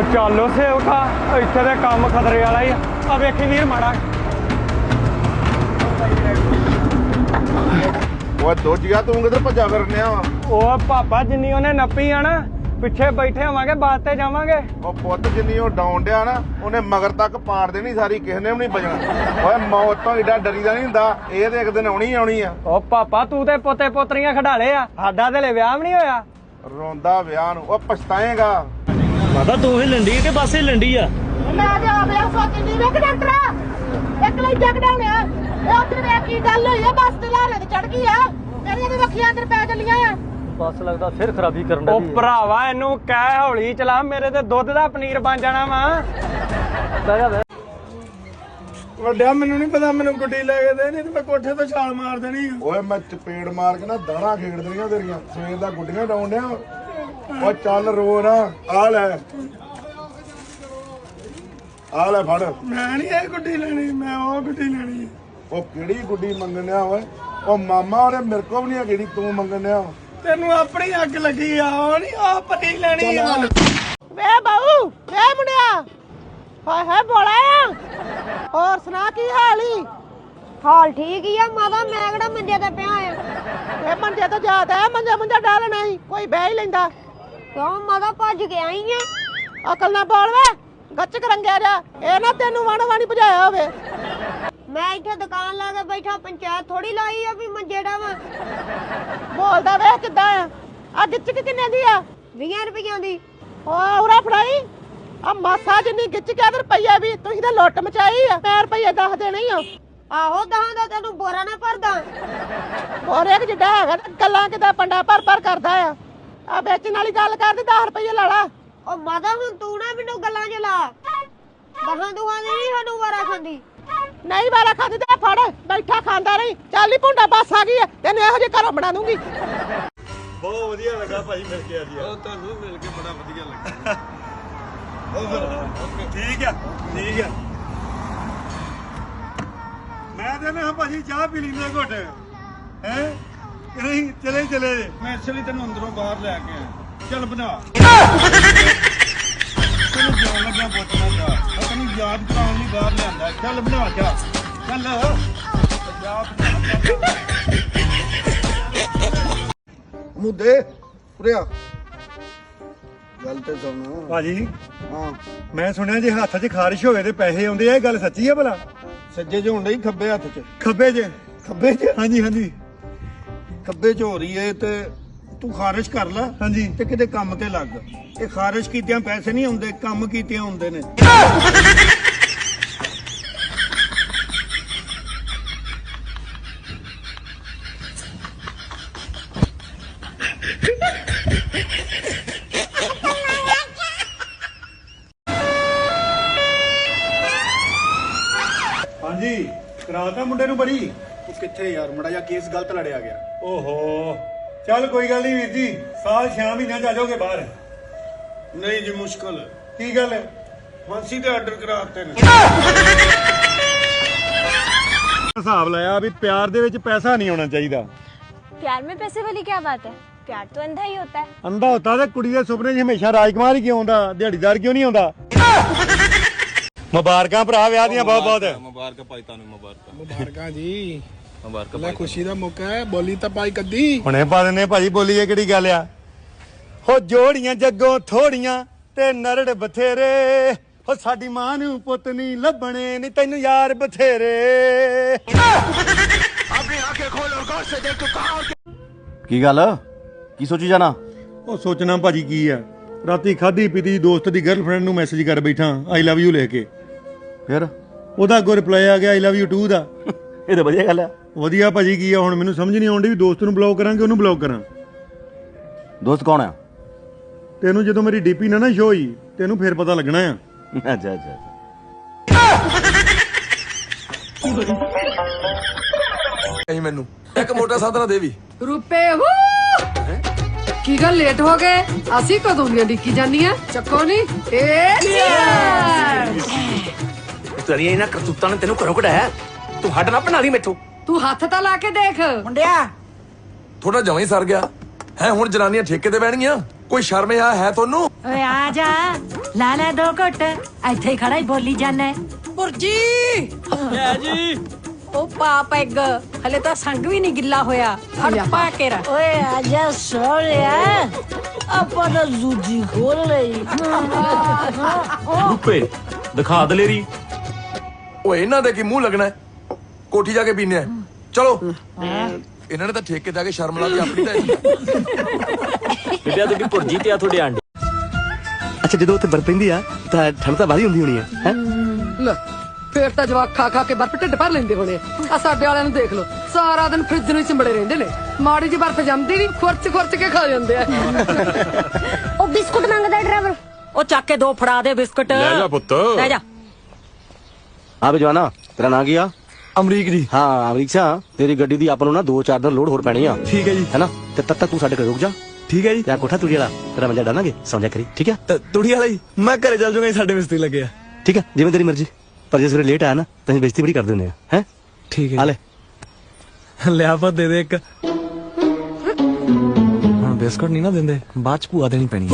ਉਹ ਚੱਲੋ ਸੇਵਕਾ ਇੱਥੇ ਦੇ ਕੰਮ ਖਤਰੇ ਵਾਲਾ ਹੀ ਆ। ਵੇਖੀ ਵੀਰ ਮਾੜਾ। ਓਏ ਦੋਜੀਆ ਤੂੰ ਕਿੱਧਰ ਭੱਜਾ ਫਿਰਨਿਆ ਵਾ? ਉਹ ਪਾਪਾ ਜਿੰਨੀ ਉਹਨੇ ਨੱਪੀ ਆ ਨਾ ਪਿੱਛੇ ਬੈਠੇ ਹੋਵਾਂਗੇ ਬਾਤ ਤੇ ਜਾਵਾਂਗੇ। ਉਹ ਪੁੱਤ ਜਿੰਨੀ ਉਹ ਡਾਉਣ ਡਿਆ ਨਾ ਉਹਨੇ ਮਗਰ ਤੱਕ ਪਾੜ ਦੇਣੀ ਸਾਰੀ ਕਿਸੇ ਨੇ ਵੀ ਨਹੀਂ ਬਚਣਾ ਓਏ ਮੌਤ ਤੋਂ ਏਡਾ ਡਰੀਦਾ ਨਹੀਂ ਹੁੰਦਾ ਇਹ ਤੇ ਇੱਕ ਦਿਨ ਆਉਣੀ ਆਉਣੀ ਆ। ਉਹ ਪਾਪਾ ਤੂੰ ਤੇ ਪੋਤੇ ਪੋਤਰੀਆਂ ਖਡਾਲੇ ਆ ਸਾਡਾ ਤੇ ਲੈ ਵਿਆਹ ਵੀ ਨਹੀਂ ਹੋਇਆ। ਰੋਂਦਾ ਵਿਆਹ ਨੂੰ ਉਹ ਪਛਤਾਏਗਾ। ਮਾਤਾ ਤੂੰ ਹੀ ਲੰਡੀ ਕਿ ਬਸ ਹੀ ਲੰਡੀ ਆ? ਮੈਂ ਤੇ ਆਪ ਲਿਆ ਸੋਚਣ ਦੀ ਵੇਖ ਡਾਕਟਰ ਇੱਕ ਲਈ ਜਗ ਡਾਉਣਿਆ ਇਹ ਉੱਧਰ ਵੇਖ ਕੀ ਗੱਲ ਹੋਈ ਆ ਬੱਸ ਤੇ ਲਾਲੇ ਤੇ ਚੜ ਗਈ ਆ। ਮੇਰੀਆਂ ਤੇ ਵੱਖੀਆਂ ਅੰਦਰ ਪੈ ਚੱਲੀਆਂ ਆ। ਬਸ ਲੱਗਦਾ ਸਿਰ ਖਰਾਬੀ ਕਰਨ ਉਹ ਭਰਾਵਾ ਇਹਨੂੰ ਕਹਿ ਹੌਲੀ ਚਲਾ ਮੇਰੇ ਤੇ ਦੁੱਧ ਦਾ ਪਨੀਰ ਬਣ ਜਾਣਾ ਵਾ। ਵੱਡਿਆ ਮੈਨੂੰ ਨਹੀਂ ਪਤਾ ਮੈਨੂੰ ਗੁੱਡੀ ਲੈ ਕੇ ਦੇ ਨਹੀਂ ਤੇ ਮੈਂ ਕੋਠੇ ਤੋਂ ਛਾਲ ਮਾਰ ਦੇਣੀ ਆ। ਓਏ ਮੈਂ ਚਪੇੜ ਮਾਰ ਕੇ ਨਾ ਦਾਣਾ ਖੇਡ ਦੇਣੀਆਂ ਤੇਰੀਆਂ। ਸਵੇਰ ਦਾ ਗੁੱਡੀਆਂ ਡਾਉਣ ਡਿਆ। ਓ ਚੱਲ ਰੋ ਨਾ ਆ ਲੈ। ਆ ਲੈ ਫੜ। ਮੈਂ ਨਹੀਂ ਇਹ ਗੁੱਡੀ ਲੈਣੀ ਮੈਂ ਉਹ ਗੁੱਡੀ ਲੈਣੀ ਆ। ਉਹ ਕਿਹੜੀ ਗੁੱਡੀ ਮੰਗਣਿਆ ਓਏ? ਉਹ ਮਾਮਾ ਉਹਨੇ ਮੇਰੇ ਕੋਲ ਵੀ ਨਹੀਂ ਕਿਹੜੀ ਤੂੰ ਮੰਗਣਿਆ। ਤੈਨੂੰ ਆਪਣੀ ਅੱਗ ਲੱਗੀ ਆ ਉਹ ਨਹੀਂ ਉਹ ਪਤੀ ਲੈਣੀ ਆ ਵੇ ਬਾਊ ਵੇ ਮੁੰਡਿਆ। ਹਾਏ ਹਾਏ ਬੋਲਾ ਆ। ਹੋਰ ਸੁਣਾ ਕੀ ਹਾਲ ਈ? ਹਾਲ ਠੀਕ ਹੀ ਆ ਮਾਤਾ ਮੈਂ ਕਿਹੜਾ ਮੰਜੇ ਤੇ ਪਿਆ ਆ। ਇਹ ਮੰਜੇ ਤੋਂ ਜ਼ਿਆਦਾ ਹੈ ਮੰਜਾ ਮੰਜਾ ਡਾਲਣਾ ਹੀ ਕੋਈ ਬਹਿ ਹੀ ਲੈਂਦਾ। ਕਿਉਂ ਮਾਤਾ ਭੱਜ ਕੇ ਆਈ ਆ? ਅਕਲ ਨਾ ਬੋਲ ਵੇ, ਗੱਚ ਕਰੰਗਿਆ ਜਾ, ਇਹ ਨਾ ਤੈਨੂੰ ਵਣ ਵਾਣੀ ਭਜਾਇਆ ਹੋਵੇ। ਮੈਂ ਇੱਥੇ ਦੁਕਾਨ ਲਾ ਕੇ ਬੈਠਾ, ਪੰਚਾਇਤ ਥੋੜੀ ਲਾਈ ਆ ਵੀ ਮੰਜੇ ਡਾਵਾਂ ਬੋਲਦਾ ਵੇ, ਕਿੱਦਾਂ ਆ? ਆ ਗਿੱਚ ਕਿੰਨੇ ਦੀ ਆ? 20 ਰੁਪਈਆਂ ਦੀ। ਓ ਉਰਾ ਫੜਾਈ। ਆ ਮਾਸਾ ਜਿੰਨੀ ਗਿੱਚ ਕੇ ਰੁਪਈਆ ਵੀ, ਤੁਸੀਂ ਤਾਂ ਲੁੱਟ ਮਚਾਈ ਆ ਮੈਂ ਰੁਪਈਆ ਦੱਸ ਦੇਣੇ ਹੀ ਆ। ਆਹੋ ਦਹਾਂ ਦਾ ਤੈਨੂੰ ਬੋਰਾ ਨਾ ਭਰਦਾ। ਹੋਰ ਇੱਕ ਜਿੱਡਾ ਹੈਗਾ, ਗੱਲਾਂ ਕਿਦਾਂ ਪੰਡਾ ਭਰ ਭਰ ਕਰਦਾ ਆ? ਆ ਵੇਚਣ ਵਾਲੀ ਗੱਲ ਕਰਦੀ 10 ਰੁਪਈਏ ਲਾ ਲਾ। ਉਹ ਮਾਤਾ ਹੁਣ ਤੂੰ ਨਾ ਮੈਨੂੰ ਗੱਲਾਂ ਚ ਲਾ। ਦਹਾਂ ਦੁਹਾਂ ਦੀ ਨਹੀਂ ਸਾਨੂੰ ਵਾਰਾ ਖਾਂਦੀ। ਨਹੀਂ ਵਾਲਾ ਖਾਦੀ ਤੇ ਫੜ ਬੈਠਾ ਖਾਂਦਾ ਨਹੀਂ ਚੱਲ ਹੀ ਭੁੰਡਾ ਬੱਸ ਆ ਗਈ ਆ? ਤੈਨੂੰ ਇਹੋ ਜਿਹੇ ਘਰੋਂ ਬਣਾ ਦੂੰਗੀ। ਬਹੁਤ ਵਧੀਆ ਲੱਗਾ ਭਾਈ ਮਿਲ ਕੇ ਅੱਜ। ਉਹ ਤੁਹਾਨੂੰ ਮਿਲ ਕੇ ਬੜਾ ਵਧੀਆ ਲੱਗਾ। ਉਹ ਠੀਕ ਆ ਠੀਕ ਆ। ਮੈਂ ਤੇ ਨਾ ਭਾਜੀ ਚਾਹ ਪੀ ਲੈਂਦੇ ਘੁੱਟ। ਹੈ? ਨਹੀਂ ਚਲੇ ਚਲੇ। ਮੈਂ ਇਸ ਲਈ ਤੈਨੂੰ ਅੰਦਰੋਂ ਬਾਹਰ ਲੈ ਕੇ ਆਇਆ। ਚੱਲ ਬਣਾ। ਤੈਨੂੰ ਜਾਣ ਲੱਗਾ ਪੁੱਛਣਾ ਜਾ ਮੈਂ ਤੈਨੂੰ ਯਾਦ ਕਰਾਉਣ ਲਈ ਬਾਹਰ ਲਿਆਂਦਾ। ਚੱਲ ਬਣਾ ਜਾ। ਚੱਲ। ਜਾ ਬਣਾ ਮੁੱਦੇ ਉਰਿਆ ਗੱਲ ਤੇ ਸੁਣ। ਭਾਜੀ। ਹਾਂ। ਮੈਂ ਸੁਣਿਆ ਜੇ ਹੱਥ 'ਚ ਖਾਰਿਸ਼ ਹੋਵੇ ਤੇ ਪੈਸੇ ਆਉਂਦੇ ਆ ਇਹ ਗੱਲ ਸੱਚੀ ਆ ਭਲਾ? ਸੱਜੇ ਚ ਹੁੰਦੇ ਹੀ ਖੱਬੇ ਹੱਥ ਚ। ਖੱਬੇ 'ਚ ਖੱਬੇ ਚ? ਹਾਂਜੀ ਹਾਂਜੀ। ਖੱਬੇ ਚ ਹੋ ਰਹੀ ਏ ਤੇ ਤੂੰ ਖਾਰਿਸ਼ ਕਰ ਲੈ ਹਾਂਜੀ। ਤੇ ਕਿਤੇ ਕੰਮ ਤੇ ਲੱਗ। ਇਹ ਖਾਰਿਸ਼ ਕੀਤਿਆਂ ਪੈਸੇ ਨਹੀਂ ਆਉਂਦੇ ਕੰਮ ਕੀਤਿਆਂ ਹੁੰਦੇ ਨੇ। ਹਾਂਜੀ ਕਰਾਤਾ ਮੁੰਡੇ ਨੂੰ ਬੜੀ? ਉਹ ਕਿੱਥੇ ਯਾਰ? ਮੜਾ ਜਾ ਕੇਸ ਗਲਤ ਲੜਿਆ ਗਿਆ। ਓਹੋ ਚੱਲ ਕੋਈ ਗੱਲ ਨਹੀਂ ਵੀਰ ਜੀ ਸਾਲ 6 ਮਹੀਨਿਆਂ ਚ ਆ ਜਾਓਗੇ ਬਾਹਰ ਨਹੀਂ ਜੀ ਮੁਸ਼ਕਲ ਹੈ ਕੀ ਗੱਲ ਹੈ ਫਾਂਸੀ ਦੇ ਆਰਡਰ ਕਰਾਤੇ ਨੇ ਹਿਸਾਬ ਲਾਇਆ ਵੀ ਪਿਆਰ ਦੇ ਵਿੱਚ ਪੈਸਾ ਨਹੀਂ ਆਉਣਾ ਚਾਹੀਦਾ प्यार में पैसे वाली क्या बात है प्यार तो अंधा ही होता है ਅੰਧਾ ਹੁੰਦਾ ਤੇ ਕੁੜੀ ਦੇ ਸੁਪਨੇ 'ਚ ਹਮੇਸ਼ਾ ਰਾਜਕੁਮਾਰ ਹੀ ਕਿਉਂ ਆਉਂਦਾ ਦਿਹਾੜੀਦਾਰ ਕਿਉਂ ਨਹੀਂ ਆਉਂਦਾ ਮੁਬਾਰਕਾਂ ਭਰਾ ਵਿਆਹ ਦੀਆਂ ਬਹੁਤ ਬਹੁਤ ਮੁਬਾਰਕਾਂ ਜੀ ਮੁਬਾਰਕਾਂ ਲੈ ਖੁਸ਼ੀ ਦਾ ਮੌਕਾ ਹੈ ਬੋਲੀ ਤਾਂ ਪਾਈ ਕੱਦੀ ਹੁਣੇ ਪਾ ਦਿੰਨੇ ਭਾਜੀ ਬੋਲੀਏ ਕਿਹੜੀ ਗੱਲ ਆ? ਹੋ ਜੋੜੀਆਂ ਜੱਗੋਂ ਥੋੜੀਆਂ ਤੇ ਨਰੜ ਬਥੇਰੇ। ਹੋ ਸਾਡੀ ਮਾਂ ਨੂੰ ਪੁੱਤ ਨਹੀਂ ਲੱਭਣੇ ਨਹੀਂ ਤੈਨੂੰ ਯਾਰ ਬਥੇਰੇ। ਕੀ ਗੱਲ? ਕੀ ਸੋਚੀ ਜਾਣਾ? ਉਹ ਸੋਚਣਾ ਭਾਜੀ ਕੀ ਆ? ਰਾਤੀ ਖਾਦੀ ਪੀਤੀ ਦੋਸਤ ਦੀ ਗਰਲਫ੍ਰੈਂਡ ਨੂੰ ਮੈਸੇਜ ਕਰ ਬੈਠਾ ਆਈ ਲਵ ਯੂ ਲਿਖ ਕੇ। ਫਿਰ? ਉਹਦਾ ਅੱਗੋਂ ਰਿਪਲਾਈ ਆ ਗਿਆ ਆਈ ਲਵ ਯੂ ਟੂ ਦਾ। ਇਹ ਤਾਂ ਵਧੀਆ ਗੱਲ ਆ। ਵਧੀਆ ਭਾਜੀ ਕੀ ਆ ਹੁਣ ਮੈਨੂੰ ਸਮਝ ਨਹੀਂ ਆਉਂਦੀ ਵੀ ਦੋਸਤ ਨੂੰ ਬਲੌਕ ਕਰਾਂ ਕਿ ਉਹਨੂੰ ਬਲੌਕ ਕਰਾਂ। ਦੋਸਤ ਕੌਣ ਆ? ਤੈਨੂੰ ਜਦੋਂ ਮੇਰੀ ਡੀਪੀ ਨਾ ਨਾ ਸ਼ੋ ਹੋਈ ਤੈਨੂੰ ਫੇਰ ਪਤਾ ਲੱਗਣਾ ਆ। ਅੱਛਾ ਅੱਛਾ। ਕਹੀਂ ਮੈਨੂੰ। ਇੱਕ ਮੋਟਾ ਸਾਧਨਾ ਦੇਵੀ ਰੁਪਏ ਹੂ! ਕੀ ਗੱਲ ਲੇਟ ਹੋ ਗਏ? ਅਸੀਂ ਕਦੋਂ ਦੀਆਂ ਡਿੱਕੀ ਜਾਂਦੀਆਂ? ਚੱਕੋ ਨਹੀਂ ਏ ਤੇਰੀਆਂ ਇਹਨਾਂ ਕਰਤੂਤਾਂ ਨੇ ਤੈਨੂੰ ਘਰੋਂ ਕਢਾਇਆ। ਤੂੰ ਹੱਡ ਨਾ ਬਣਾ ਲਈ ਮੈਥੋਂ। ਤੂੰ ਹੱਥ ਤਾਂ ਲਾ ਕੇ ਦੇਖ। ਥੋੜਾ ਜਮਾਂ ਹੀ ਸਰ ਗਿਆ। ਹੈ ਹੁਣ ਜਨਾਨੀਆਂ ਠੇਕੇ ਤੇ ਬਹਿਣਗੀਆਂ? ਕੋਈ ਸ਼ਰਮ ਆ ਹੈ ਤੁਹਾਨੂੰ? ਓਏ ਆ ਜਾ। ਲਾ ਲੈ ਦੋ ਘੁੱਟ। ਇੱਥੇ ਹੀ ਖੜਾ ਹੀ ਬੋਲੀ ਜਾਣਾ ਪੁਰਜੀ ਲੈ ਜੀ। ਉਹ ਪਾ ਪੈਗ ਹਲੇ ਤਾਂ ਸੰਗ ਵੀ ਨਹੀਂ ਗਿੱਲਾ ਹੋਇਆ। ਹਟ ਪਾ ਕੇ ਰ ਓਏ ਆ ਜਾ ਸੋਹਣਿਆ ਆਪਾਂ ਤਾਂ ਜ਼ੂਜੀ ਖੋਲ ਲਈ। ਰੁਪਏ ਦਿਖਾ ਦਲੇਰੀ। ਓਏ ਇਹਨਾਂ ਦੇ ਕੀ ਮੂੰਹ ਲੱਗਣਾ ਹੈ? ਕੋਠੀ ਜਾ ਕੇ ਪੀਨੇ ਆ। ਚਲੋ। ਇਹਨਾਂ ਨੇ ਤਾਂ ਠੇਕੇ ਤੇ ਆ ਕੇ ਸ਼ਰਮ ਲਾ ਕੇ ਆਪਣੀ ਤਾਂ ਬਿੱਟਿਆ ਤੁਹਾਡੀ ਭੁਰਜੀ ਤੇ ਆ ਤੁਹਾਡੇ ਆਂਡੇ ਅੱਛਾ ਜਦੋਂ ਉੱਥੇ ਬਰਫ਼ ਪੈਂਦੀ ਆ ਤਾਂ ਠੰਡ ਤਾਂ ਬਾਹਲੀ ਹੁੰਦੀ ਹੋਣੀ ਆ ਹੈ? ਲੈ ਫੇਰ ਤਾਂ ਜਵਾਕ ਖਾ ਖਾ ਕੇ ਬਰਫ ਢਿੱਡ ਭਰ ਲੈਂਦੇ ਹੋਣੇ ਆ। ਸਾਡੇ ਵਾਲਿਆਂ ਨੂੰ ਦੇਖ ਲਓ ਸਾਰਾ ਦਿਨ ਫ੍ਰਿਜ ਨੂੰ ਹੀ ਚਿੰਬੜੇ ਰਹਿੰਦੇ ਨੇ। ਮਾੜੀ ਜੀ ਬਰਫ ਜੰਮਦੀ ਨਹੀਂ ਖੁਰਚ ਖੁਰਚ ਕੇ ਖਾ ਜਾਂਦੇ ਆ। ਉਹ ਬਿਸਕੁਟ ਮੰਗਦਾ ਡਰਾਈਵਰ। ਉਹ ਚੱਕ ਕੇ ਦੋ ਫੜਾ ਦੇ ਬਿਸਕਟ। ਲੈ ਜਾ ਪੁੱਤ। ਲੈ ਜਾ। ਆ ਬਜਵਾਨਾ ਤੇਰਾ ਨਾਂ ਕੀ ਆ? ਅਮਰੀਕ ਜੀ। ਹਾਂ ਅਮਰੀਕ ਸਿਆ ਤੇਰੀ ਗੱਡੀ ਦੀ ਆਪਾਂ ਨੂੰ ਨਾ ਦੋ ਚਾਰ ਦਿਨ ਲੋਡ ਹੋਰ ਪੈਣੀ ਆ। ਠੀਕ ਹੈ ਜੀ। ਹੈਨਾ? ਤੇ ਤਦ ਤੱਕ ਤੂੰ ਸਾਡੇ ਕੋਲ ਰੁਕ ਜਾ। ਠੀਕ ਹੈ ਜੀ। ਤੇ ਕੋਠਾ ਤੁਰੀ ਵਾਲਾ ਤੇਰਾ ਮੰਜਾ ਡਾਲਾਂਗੇ ਸੌਂ ਜਾ ਕਰੀ। ਠੀਕ ਆ? ਤੁੜੀ ਵਾਲਾ ਜੀ। ਮੈਂ ਘਰੇ ਚੱਲ ਜੂਗਾ ਸਾਡੇ ਮਿਸਤਰੀ ਲੱਗੇ ਆ। ਠੀਕ ਆ? ਜਿਵੇਂ ਤੇਰੀ ਮਰਜ਼ੀ। ਪਰ ਜੇ ਸਵੇਰੇ ਲੇਟ ਆਇਆ ਨਾ ਤਾਂ ਅਸੀਂ ਬੇਇੱਜ਼ਤੀ ਬੜੀ ਕਰ ਦਿੰਦੇ ਆ। ਹੈ? ਠੀਕ ਆ ਲੈ। ਲਿਆ ਪਾ ਦੇ ਦੇ ਇੱਕ। ਹੁਣ ਬਿਸਕਟ ਨਹੀਂ ਨਾ ਦਿੰਦੇ। ਬਾਅਦ ਚ ਭੂਆ ਦੇਣੀ ਪੈਣੀ